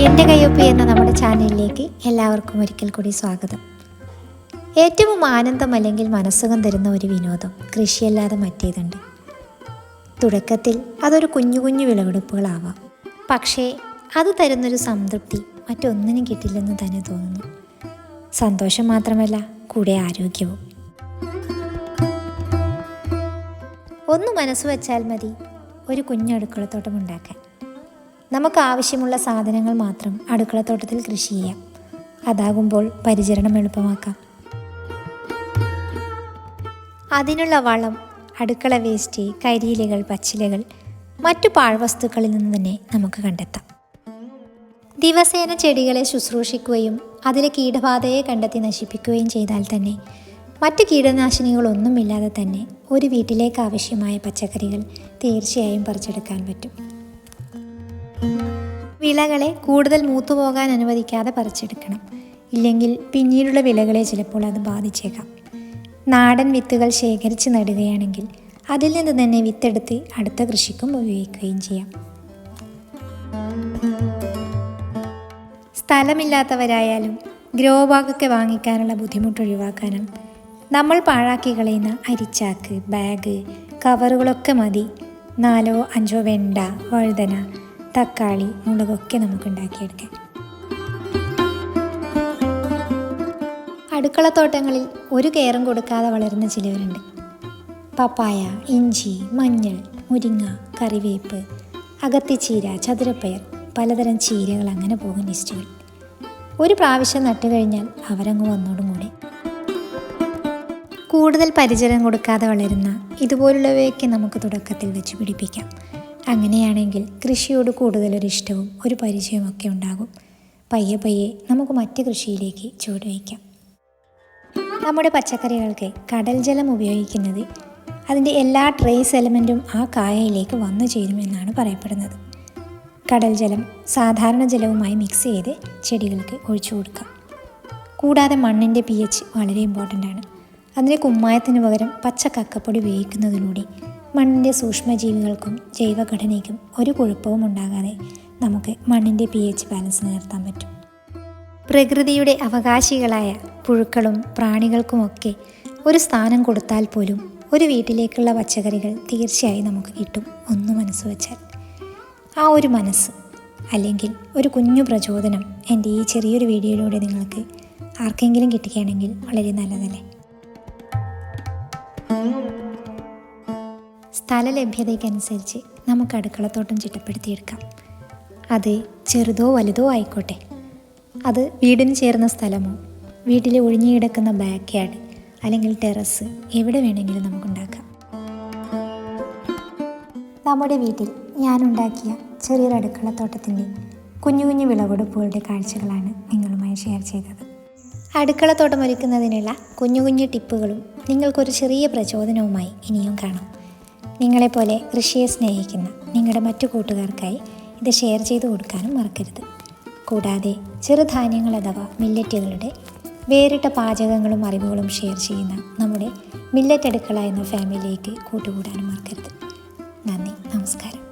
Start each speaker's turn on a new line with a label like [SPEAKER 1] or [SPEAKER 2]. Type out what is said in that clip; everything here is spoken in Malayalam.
[SPEAKER 1] എന്റെ കയ്യൊപ്പ് എന്ന നമ്മുടെ ചാനലിലേക്ക് എല്ലാവർക്കും ഒരിക്കൽ കൂടി സ്വാഗതം. ഏറ്റവും ആനന്ദം അല്ലെങ്കിൽ മനസ്സുഖം തരുന്ന ഒരു വിനോദം കൃഷിയല്ലാതെ മറ്റേതുണ്ട്. തുടക്കത്തിൽ അതൊരു കുഞ്ഞു കുഞ്ഞു വിളവെടുപ്പുകളാവാം. പക്ഷേ അത് തരുന്നൊരു സംതൃപ്തി മറ്റൊന്നിനും കിട്ടില്ലെന്ന് തന്നെ തോന്നുന്നു. സന്തോഷം മാത്രമല്ല കൂടെ ആരോഗ്യവും. ഒന്ന് മനസ്സ് വച്ചാൽ മതി ഒരു കുഞ്ഞടുക്കളത്തോട്ടം ഉണ്ടാക്കാൻ നമുക്ക് ആവശ്യമുള്ള സാധനങ്ങൾ മാത്രം അടുക്കളത്തോട്ടത്തിൽ കൃഷി ചെയ്യാം. അതാകുമ്പോൾ പരിചരണം എളുപ്പമാക്കാം. അതിനുള്ള വളം അടുക്കള വേസ്റ്റ് കരിയിലകൾ പച്ചിലകൾ മറ്റു പാഴ്വസ്തുക്കളിൽ നിന്ന് തന്നെ നമുക്ക് കണ്ടെത്താം. ദിവസേന ചെടികളെ ശുശ്രൂഷിക്കുകയും അതിലെ കീടബാധയെ കണ്ടെത്തി നശിപ്പിക്കുകയും ചെയ്താൽ തന്നെ മറ്റ് കീടനാശിനികളൊന്നുമില്ലാതെ തന്നെ ഒരു വീട്ടിലേക്ക് ആവശ്യമായ പച്ചക്കറികൾ തീർച്ചയായും പറിച്ചെടുക്കാൻ പറ്റും. വിളകളെ കൂടുതൽ മൂത്തുപോകാൻ അനുവദിക്കാതെ പറിച്ചെടുക്കണം. ഇല്ലെങ്കിൽ പിന്നീടുള്ള വിളകളെ ചിലപ്പോൾ അത് ബാധിച്ചേക്കാം. നാടൻ വിത്തുകൾ ശേഖരിച്ച് നടുകയാണെങ്കിൽ അതിൽ നിന്ന് തന്നെ വിത്തെടുത്ത് അടുത്ത കൃഷിക്കും ഉപയോഗിക്കുകയും ചെയ്യാം. സ്ഥലമില്ലാത്തവരായാലും ഗ്രോ ബാഗൊക്കെ വാങ്ങിക്കാനുള്ള ബുദ്ധിമുട്ട് ഒഴിവാക്കാനും നമ്മൾ പാഴാക്കി കളയുന്ന അരിച്ചാക്ക് ബാഗ് കവറുകളൊക്കെ മതി. നാലോ അഞ്ചോ വെണ്ട വഴുതന തക്കാളി മുളകൊക്കെ നമുക്ക് ഉണ്ടാക്കിയെടുക്കാം അടുക്കളത്തോട്ടങ്ങളിൽ ഒരു കെയറും കൊടുക്കാതെ വളരുന്ന ചിലവരുണ്ട്. പപ്പായ ഇഞ്ചി മഞ്ഞൾ മുരിങ്ങ കറിവേപ്പ് അകത്തിച്ചീര ചതുരപ്പയർ പലതരം ചീരകൾ അങ്ങനെ പോകും ലിസ്റ്റുകൾ. ഒരു പ്രാവശ്യം നട്ടു കഴിഞ്ഞാൽ അവരങ്ങ് വന്നോടും കൂടെ. കൂടുതൽ പരിചരം കൊടുക്കാതെ വളരുന്ന ഇതുപോലുള്ളവയൊക്കെ നമുക്ക് തുടക്കത്തിൽ വെച്ച് പിടിപ്പിക്കാം. അങ്ങനെയാണെങ്കിൽ കൃഷിയോട് കൂടുതലൊരു ഇഷ്ടവും ഒരു പരിചയമൊക്കെ ഉണ്ടാകും. പയ്യെ പയ്യെ നമുക്ക് മറ്റ് കൃഷിയിലേക്ക് ചുവടുവയ്ക്കാം നമ്മുടെ പച്ചക്കറികൾക്ക് കടൽ ജലം ഉപയോഗിക്കുന്നത് അതിന്റെ എല്ലാ ട്രേസ് എലമെന്റും ആ കായയിലേക്ക് വന്നു ചേരുമെന്നാണ് പറയപ്പെടുന്നത്. കടൽ ജലം സാധാരണ ജലവുമായി മിക്സ് ചെയ്ത് ചെടികൾക്ക് ഒഴിച്ചു കൊടുക്കാം. കൂടാതെ മണ്ണിന്റെ പി എച്ച് വളരെ ഇമ്പോർട്ടന്റ് ആണ്. അതിന് കുമ്മായത്തിന് പകരം പച്ച കക്കപ്പൊടി ഉപയോഗിക്കുന്നതിലൂടെ മണ്ണിന്റെ സൂക്ഷ്മജീവികൾക്കും ജൈവഘടനയ്ക്കും ഒരു കുഴപ്പവും ഉണ്ടാകാതെ നമുക്ക് മണ്ണിന്റെ പി എച്ച് ബാലൻസ് നിലനിർത്താൻ പറ്റും. പ്രകൃതിയുടെ അവകാശികളായ പുഴുക്കളും പ്രാണികൾക്കുമൊക്കെ ഒരു സ്ഥാനം കൊടുത്താൽ പോലും ഒരു വീട്ടിലേക്കുള്ള പച്ചക്കറികൾ തീർച്ചയായും നമുക്ക് കിട്ടും ഒന്ന് മനസ്സ് വച്ചാൽ. ആ ഒരു മനസ്സ് അല്ലെങ്കിൽ ഒരു കുഞ്ഞു പ്രചോദനം എന്റെ ഈ ചെറിയൊരു വീഡിയോയിലൂടെ നിങ്ങൾക്ക് ആർക്കെങ്കിലും കിട്ടുകയാണെങ്കിൽ വളരെ നല്ലതല്ലേ? സ്ഥല ലഭ്യതയ്ക്കനുസരിച്ച് നമുക്ക് അടുക്കളത്തോട്ടം ചിട്ടപ്പെടുത്തിയെടുക്കാം. അത് ചെറുതോ വലുതോ ആയിക്കോട്ടെ. അത് വീടിന് ചേർന്ന സ്ഥലമോ വീട്ടിൽ ഒഴിഞ്ഞു കിടക്കുന്ന ബാക്ക് യാർഡ് അല്ലെങ്കിൽ ടെറസ് എവിടെ വേണമെങ്കിലും നമുക്കുണ്ടാക്കാം. നമ്മുടെ വീട്ടിൽ ഞാനുണ്ടാക്കിയ ചെറിയൊരു അടുക്കളത്തോട്ടത്തിന്റെ കുഞ്ഞു കുഞ്ഞു വിളവെടുപ്പുകളുടെ കാഴ്ചകളാണ് നിങ്ങളുമായി ഷെയർ ചെയ്തത്. അടുക്കളത്തോട്ടം ഒരുക്കുന്നതിനുള്ള കുഞ്ഞു കുഞ്ഞു ടിപ്പുകളും നിങ്ങൾക്കൊരു ചെറിയ പ്രചോദനവുമായി ഇനിയും കാണാം. നിങ്ങളെപ്പോലെ കൃഷിയെ സ്നേഹിക്കുന്ന നിങ്ങളുടെ മറ്റു കൂട്ടുകാർക്കായി ഇത് ഷെയർ ചെയ്തു കൊടുക്കാനും മറക്കരുത്. കൂടാതെ ചെറുധാന്യങ്ങൾ അഥവാ മില്ലറ്റുകളുടെ വേറിട്ട പാചകങ്ങളും അറിവുകളും ഷെയർ ചെയ്യുന്ന നമ്മുടെ മില്ലറ്റ് അടുക്കള എന്ന ഫാമിലിയിലേക്ക് കൂട്ടുകൂടാനും മറക്കരുത്. നന്ദി നമസ്കാരം.